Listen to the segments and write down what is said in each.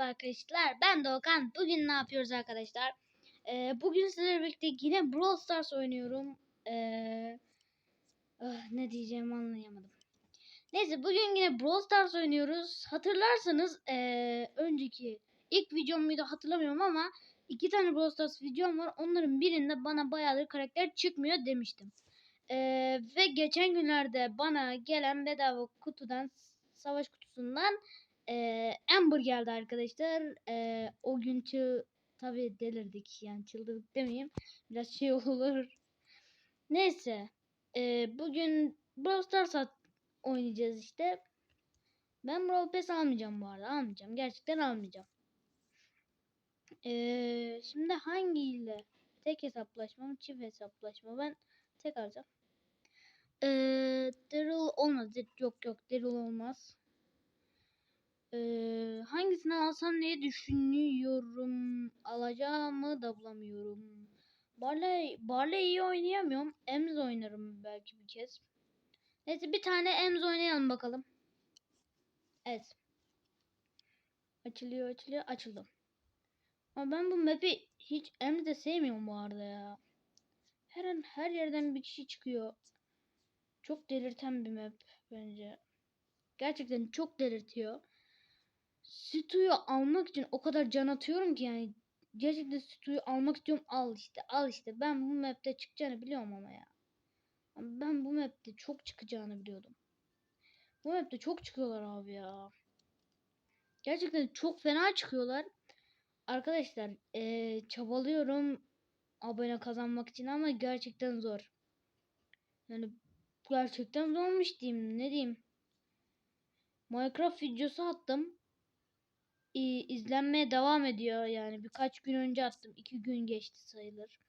merhaba arkadaşlar. Ben Doğukan. Bugün ne yapıyoruz arkadaşlar? Ee, bugün sizlerle birlikte yine Brawl Stars oynuyorum. Ee, ah, ne diyeceğimi anlayamadım. Neyse bugün yine Brawl Stars oynuyoruz. Hatırlarsanız ee, önceki ilk videom muydu hatırlamıyorum ama iki tane Brawl Stars videom var. Onların birinde bana bayağıdır karakter çıkmıyor demiştim. Ee, ve geçen günlerde bana gelen bedava kutudan savaş kutusundan ee, Amber geldi arkadaşlar. Ee, o günkü tabi delirdik yani çıldırdık demeyeyim. Biraz şey olur. Neyse. ee, bugün Brawl Stars oynayacağız işte. Ben Brawl Pass almayacağım bu arada. Almayacağım. Gerçekten almayacağım. Ee, şimdi hangiyle? Tek hesaplaşma mı? Çift hesaplaşma. Ben tek alacağım. Ee, Daryl olmaz. Yok yok Daryl olmaz. Hangisini alsam diye düşünüyorum. Alacağımı da bulamıyorum. Barley, Barley iyi oynayamıyorum. Ems oynarım belki bir kez. Neyse bir tane Ems oynayalım bakalım. Evet. Açılıyor açılıyor açıldı. Ama ben bu map'i hiç Ems de sevmiyorum bu arada ya. Her an her yerden bir kişi çıkıyor. Çok delirten bir map bence. Gerçekten çok delirtiyor. Stu'yu almak için o kadar can atıyorum ki yani gerçekten Stu'yu almak istiyorum al işte al işte ben bu map'te çıkacağını biliyorum ama ya. Ben bu map'te çok çıkacağını biliyordum. Bu map'te çok çıkıyorlar abi ya. Gerçekten çok fena çıkıyorlar. Arkadaşlar eee, çabalıyorum abone kazanmak için ama gerçekten zor. Yani gerçekten zormuş diyeyim ne diyeyim. Minecraft videosu attım izlenmeye devam ediyor. Yani birkaç gün önce attım. iki gün geçti sayılır.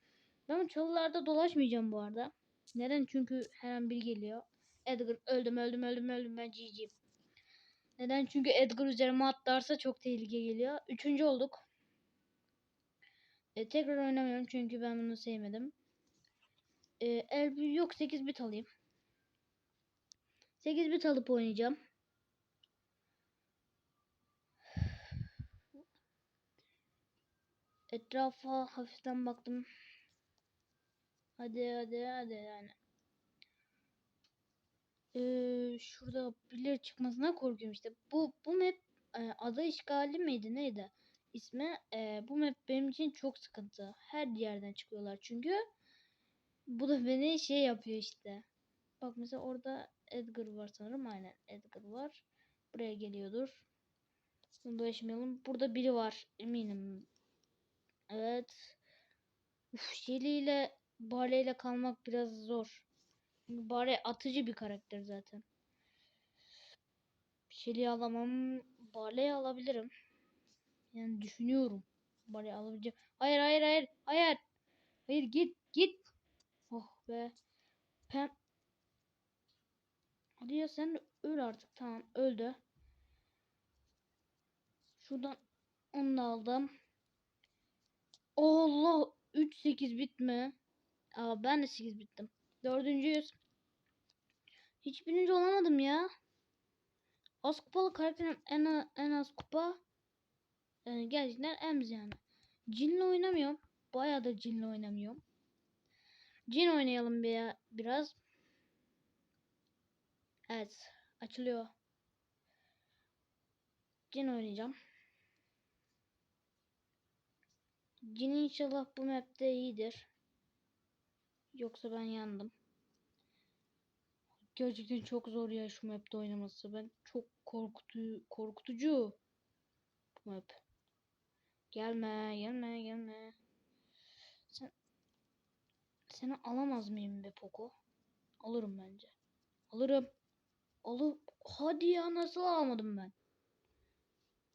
Ben çalılarda dolaşmayacağım bu arada. Neden? Çünkü her an biri geliyor. Edgar öldüm öldüm öldüm öldüm ben GG. Neden? Çünkü Edgar üzerime atlarsa çok tehlike geliyor. Üçüncü olduk. E, tekrar oynamıyorum çünkü ben bunu sevmedim. E, el yok 8 bit alayım. 8 bit alıp oynayacağım. Etrafa hafiften baktım. Hadi hadi hadi yani. Ee, şurada birileri çıkmasına korkuyorum işte. Bu bu map e, ada işgali miydi neydi? İsmi e, bu map benim için çok sıkıntı. Her yerden çıkıyorlar çünkü. Bu da beni şey yapıyor işte. Bak mesela orada Edgar var sanırım. Aynen Edgar var. Buraya geliyordur. Bunu dolaşmayalım. Burada biri var eminim. Evet. Uf, Shelly ile Barley ile kalmak biraz zor. Çünkü atıcı bir karakter zaten. Shelly'i alamam. Barley'i alabilirim. Yani düşünüyorum. Barley'i alabileceğim. Hayır hayır hayır. Hayır. Hayır git git. Oh be. Pem. Hadi ya sen öl artık. Tamam öldü. Şuradan onu da aldım. Allah 3 8 bitme. Aa ben de 8 bittim. Dördüncüyüz. Hiç birinci olamadım ya. Az kupalı karakterim en, en az kupa. Yani gerçekten Ems yani. Cinle oynamıyorum. Bayağı da cinle oynamıyorum. Cin oynayalım bir biraz. Evet. Açılıyor. Cin oynayacağım. Cin inşallah bu map'te iyidir. Yoksa ben yandım. Gerçekten çok zor ya şu map'te oynaması. Ben çok korkutu korkutucu bu map. Gelme, gelme, gelme. Sen seni alamaz mıyım be Poco? Alırım bence. Alırım. Alır. Hadi ya nasıl alamadım ben?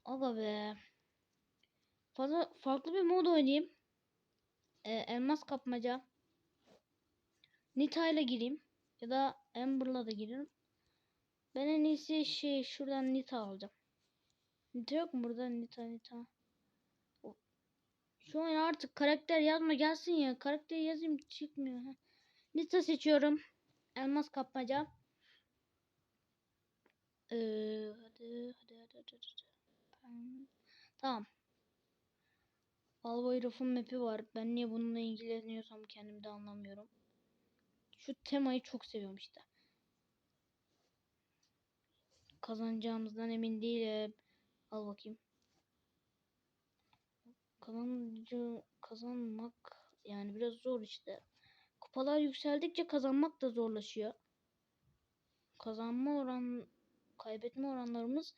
Aga be. Fazla farklı bir mod oynayayım. Ee, elmas kapmaca. Nita ile gireyim. Ya da Amber'la da girerim. Ben en iyisi şey şuradan Nita alacağım. Nita yok mu burada Nita Nita? Şu an artık karakter yazma gelsin ya. Karakter yazayım çıkmıyor. Heh. Nita seçiyorum. Elmas kapmaca. Ee, hadi, hadi hadi hadi hadi. Tamam. Raf'ın map'i var. Ben niye bununla ilgileniyorsam kendim de anlamıyorum. Şu temayı çok seviyorum işte. Kazanacağımızdan emin değilim. Al bakayım. Kazancı kazanmak yani biraz zor işte. Kupalar yükseldikçe kazanmak da zorlaşıyor. Kazanma oran kaybetme oranlarımız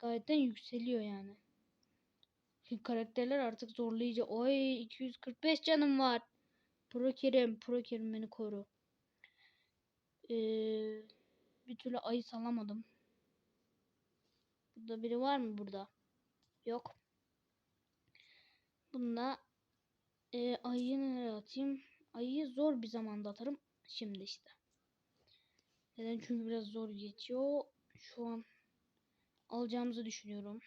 gayetten yükseliyor yani. Karakterler artık zorlayıcı. Oy 245 canım var. Pro Kerim, Pro Kerim beni koru. Ee, bir türlü ayı salamadım. Burada biri var mı burada? Yok. Bunda e, ayıyı nereye atayım? Ayıyı zor bir zamanda atarım. Şimdi işte. Neden? Çünkü biraz zor geçiyor. Şu an alacağımızı düşünüyorum.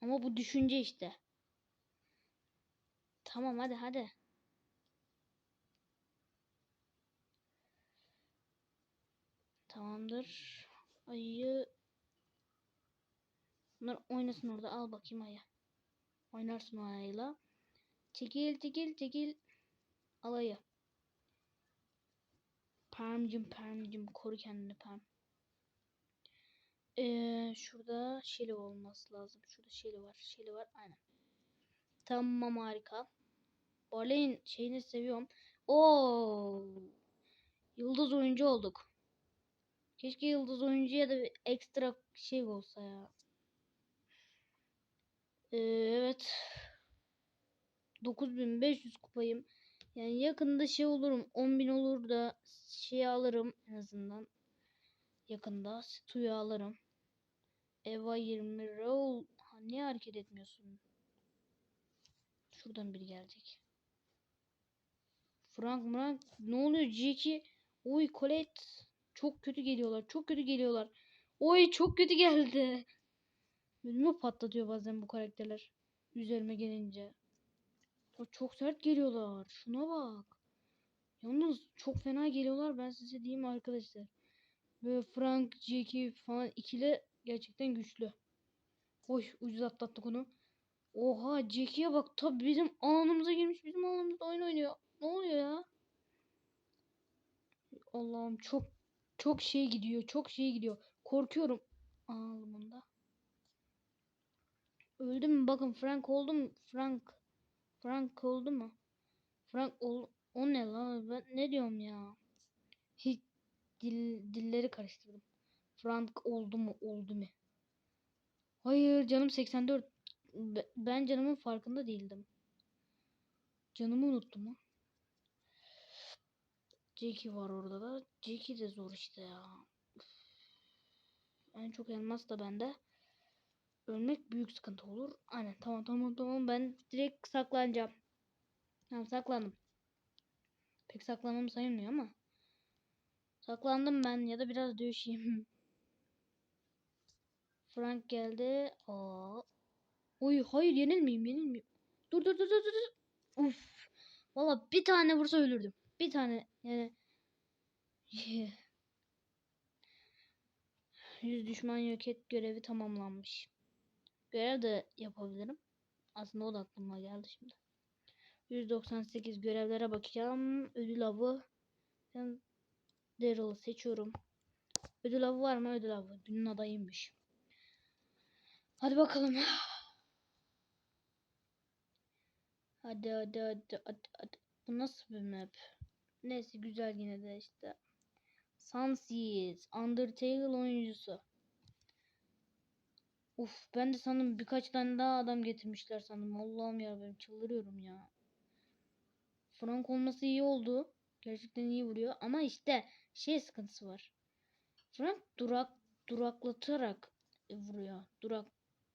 Ama bu düşünce işte. Tamam hadi hadi. Tamamdır. Ayı Bunlar oynasın orada. Al bakayım ayı. Oynarsın o ayıyla. Çekil çekil çekil. Al ayı. Permcim permcim koru kendini perm. Ee, şurada Shelly olması lazım. Şurada Shelly var. Shelly var. Aynen. Tamam harika. Barley'in şeyini seviyorum. Oo. Yıldız oyuncu olduk. Keşke yıldız oyuncuya da bir ekstra şey olsa ya. Ee, evet. 9500 kupayım. Yani yakında şey olurum. 10.000 olur da şey alırım en azından. Yakında Stu'yu alırım. Eva 20 roll. Ha, niye hareket etmiyorsun? Şuradan biri gelecek. Frank Frank ne oluyor Jackie? Oy Colette. Çok kötü geliyorlar. Çok kötü geliyorlar. Oy çok kötü geldi. Ödümü patlatıyor bazen bu karakterler. Üzerime gelince. Ya çok sert geliyorlar. Şuna bak. Yalnız çok fena geliyorlar ben size diyeyim arkadaşlar. Böyle Frank, Jackie falan ikili gerçekten güçlü. Oy ucuz atlattık onu. Oha Jackie'ye bak tabi bizim alanımıza girmiş bizim alanımızda oyun oynuyor. Ne oluyor ya? Allah'ım çok çok şey gidiyor çok şey gidiyor. Korkuyorum. Aldım onu da. Öldü mü? Bakın Frank oldu mu? Frank. Frank oldu mu? Frank ol o ne lan? Ben ne diyorum ya? Hiç dil, dilleri karıştırdım. Frank oldu mu? Oldu mu? Hayır canım 84. Be- Ben canımın farkında değildim. Canımı unuttum mu? Jackie var orada da. Jackie de zor işte ya. En çok elmas da bende. Ölmek büyük sıkıntı olur. Aynen tamam tamam tamam ben direkt saklanacağım. Tamam saklandım. Pek saklanmam sayılmıyor ama. Saklandım ben ya da biraz dövüşeyim. Frank geldi. Aa. Oy hayır yenilmeyeyim yenilmeyeyim. Dur dur dur dur dur. Uf. Valla bir tane vursa ölürdüm. Bir tane yani. Yüz düşman yok et görevi tamamlanmış. Görev de yapabilirim. Aslında o da aklıma geldi şimdi. 198 görevlere bakacağım. Ödül avı. Ben Daryl'ı seçiyorum. Ödül avı var mı? Ödül avı. Dünün adayıymış. Hadi bakalım. Hadi hadi hadi hadi hadi. Bu nasıl bir map? Neyse güzel yine de işte. Sunseas. Undertale oyuncusu. Uf ben de sandım birkaç tane daha adam getirmişler sandım. Allah'ım ya ben çıldırıyorum ya. Frank olması iyi oldu. Gerçekten iyi vuruyor ama işte şey sıkıntısı var. Frank durak duraklatarak vuruyor. Durak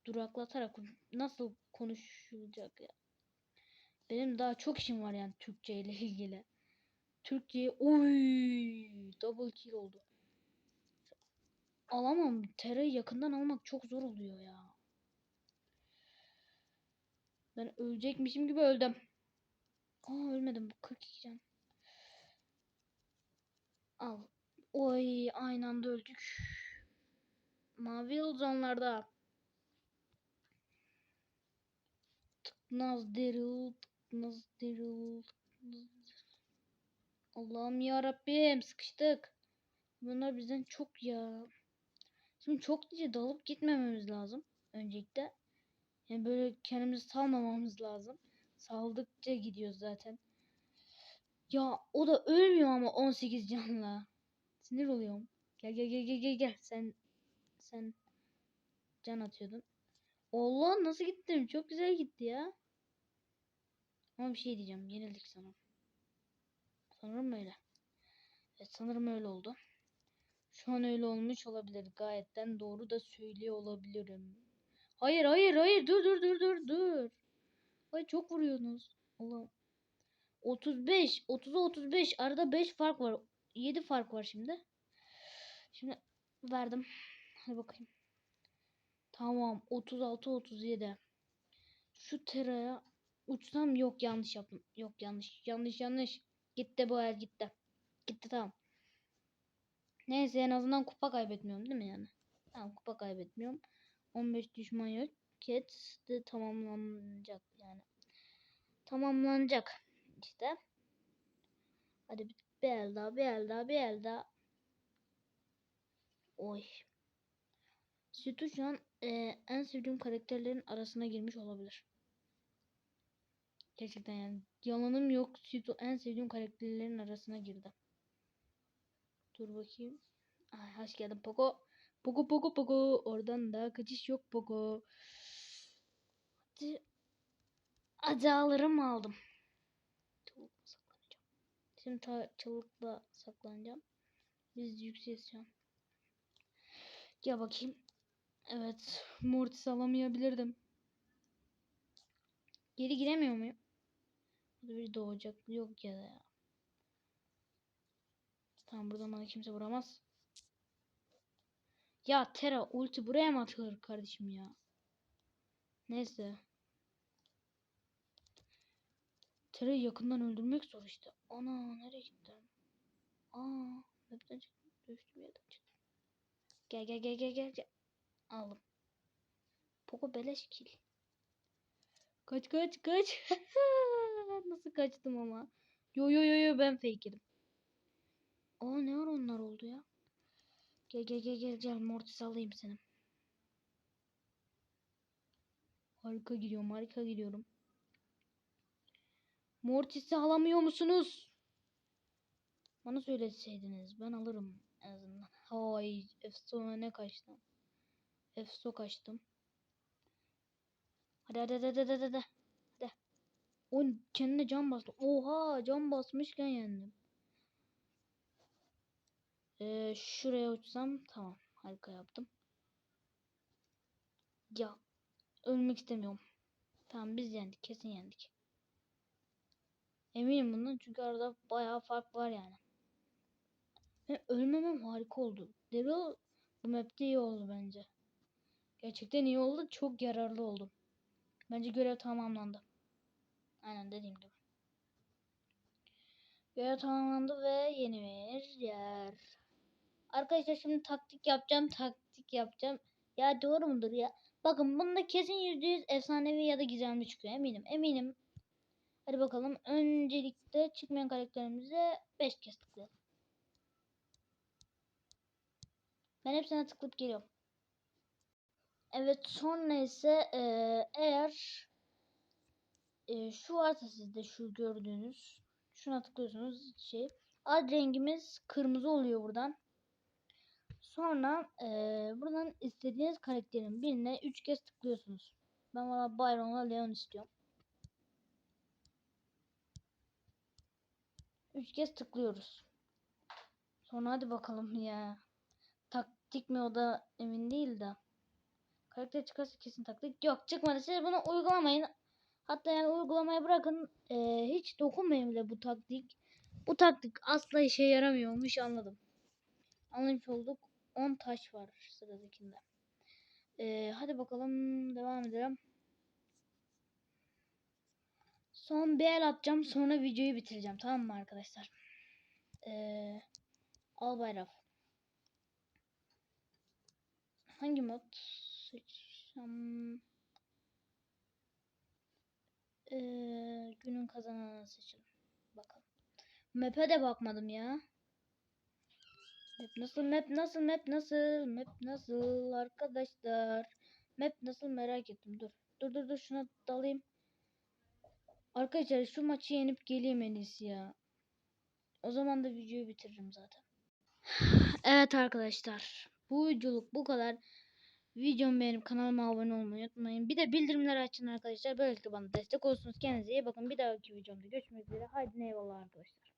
duraklatarak nasıl konuşulacak ya? Benim daha çok işim var yani Türkçe ile ilgili. Türkçe oy double kill oldu. Alamam. Tera'yı yakından almak çok zor oluyor ya. Ben ölecekmişim gibi öldüm. Aa ölmedim. Bu 42 can. Al. Oy aynı anda öldük. Mavi yıldız onlarda. Naz Daryl. Naz Daryl. Allah'ım ya Rabbim sıkıştık. Bunlar bizden çok ya. Şimdi çok diye dalıp gitmememiz lazım. Öncelikle. Yani böyle kendimizi salmamamız lazım. Saldıkça gidiyoruz zaten. Ya o da ölmüyor ama 18 canla. Sinir oluyorum. Gel gel gel gel gel gel. Sen sen can atıyordun. Allah nasıl gittim? Çok güzel gitti ya. Ama bir şey diyeceğim. Yenildik sanırım. Sanırım öyle. Evet sanırım öyle oldu. Şu an öyle olmuş olabilir. Gayetten doğru da söylüyor olabilirim. Hayır hayır hayır dur dur dur dur dur. Ay çok vuruyorsunuz. Allah. 35. 30'a 35. Arada 5 fark var. 7 fark var şimdi. Şimdi verdim. Hadi bakayım. Tamam. 36 37. Şu teraya uçsam yok yanlış yaptım. Yok yanlış. Yanlış yanlış. Gitti bu el gitti. Gitti tamam. Neyse en azından kupa kaybetmiyorum değil mi yani? Tamam kupa kaybetmiyorum. 15 düşman yok. Cat de tamamlanacak yani. Tamamlanacak işte. Hadi bir, el daha bir el daha bir el daha. Oy. Sütü şu an e, en sevdiğim karakterlerin arasına girmiş olabilir. Gerçekten yani yalanım yok. Sütü en sevdiğim karakterlerin arasına girdi. Dur bakayım. Ay hoş geldin Poco. Poco Poco Poco. Oradan da kaçış yok Poco. Hadi. Acalarımı aldım. Çabukla saklanacağım. Şimdi ta çabukla saklanacağım. Biz an. Gel bakayım. Evet. Mortis alamayabilirdim. Geri giremiyor muyum? Burada bir doğacak. Yok ya da ya. Tamam buradan bana kimse vuramaz. Ya Tera ulti buraya mı atılır kardeşim ya? Neyse. Tera'yı yakından öldürmek zor işte. Ana nereye gittim? Aa, mapten çıktım. Düştüm yerden çıktım. Gel gel gel gel gel. gel. Aldım. Poco beleş kill. Kaç kaç kaç. Nasıl kaçtım ama. Yo yo yo yo ben fake'edim. Aa ne var onlar oldu ya? Gel gel gel gel gel Mortis alayım seni. Harika gidiyorum harika gidiyorum. Mortis'i alamıyor musunuz? Bana söyleseydiniz ben alırım en azından. Hay efsane kaçtım. Efso kaçtım. Hadi hadi hadi hadi hadi. hadi. hadi. O kendine can bastı. Oha can basmışken yendim. Ee, şuraya uçsam tamam. Harika yaptım. Ya ölmek istemiyorum. Tamam biz yendik. Kesin yendik. Eminim bundan çünkü arada bayağı fark var yani. Ve ölmemem harika oldu. Daryl bu map'te iyi oldu bence. Gerçekten iyi oldu. Çok yararlı oldu. Bence görev tamamlandı. Aynen dediğim gibi. Görev tamamlandı ve yeni bir yer. Arkadaşlar şimdi taktik yapacağım. Taktik yapacağım. Ya doğru mudur ya? Bakın bunda kesin %100 efsanevi ya da gizemli çıkıyor eminim. Eminim. Hadi bakalım. Öncelikle çıkmayan karakterimize 5 kez tıklayalım. Ben hepsine tıklayıp geliyorum. Evet sonra ise e, eğer e, şu varsa sizde şu gördüğünüz şuna tıklıyorsunuz şey ad rengimiz kırmızı oluyor buradan. Sonra e, buradan istediğiniz karakterin birine 3 kez tıklıyorsunuz. Ben valla Byron'la Leon istiyorum. 3 kez tıklıyoruz. Sonra hadi bakalım ya. Taktik mi o da emin değil de. Karakter çıkarsa kesin taktik. Yok çıkmadı. Siz bunu uygulamayın. Hatta yani uygulamayı bırakın. Ee, hiç dokunmayın bile bu taktik. Bu taktik asla işe yaramıyormuş anladım. Anlamış olduk. 10 taş var sıradakinde. Ee, hadi bakalım devam edelim. Son bir el atacağım sonra videoyu bitireceğim tamam mı arkadaşlar? Ee, al bayrak. Hangi mod seçsem? kazananı seçelim. Bakalım. Map'e de bakmadım ya. Map nasıl map nasıl map nasıl map nasıl arkadaşlar. Map nasıl merak ettim. Dur. Dur dur dur şuna dalayım. Arkadaşlar şu maçı yenip geleyim en iyisi ya. O zaman da videoyu bitiririm zaten. Evet arkadaşlar. Bu videoluk bu kadar. Videomu beğenip kanalıma abone olmayı unutmayın. Bir de bildirimleri açın arkadaşlar. Böylelikle bana destek olursunuz. Kendinize iyi bakın. Bir dahaki videomda görüşmek üzere. Haydi eyvallah arkadaşlar.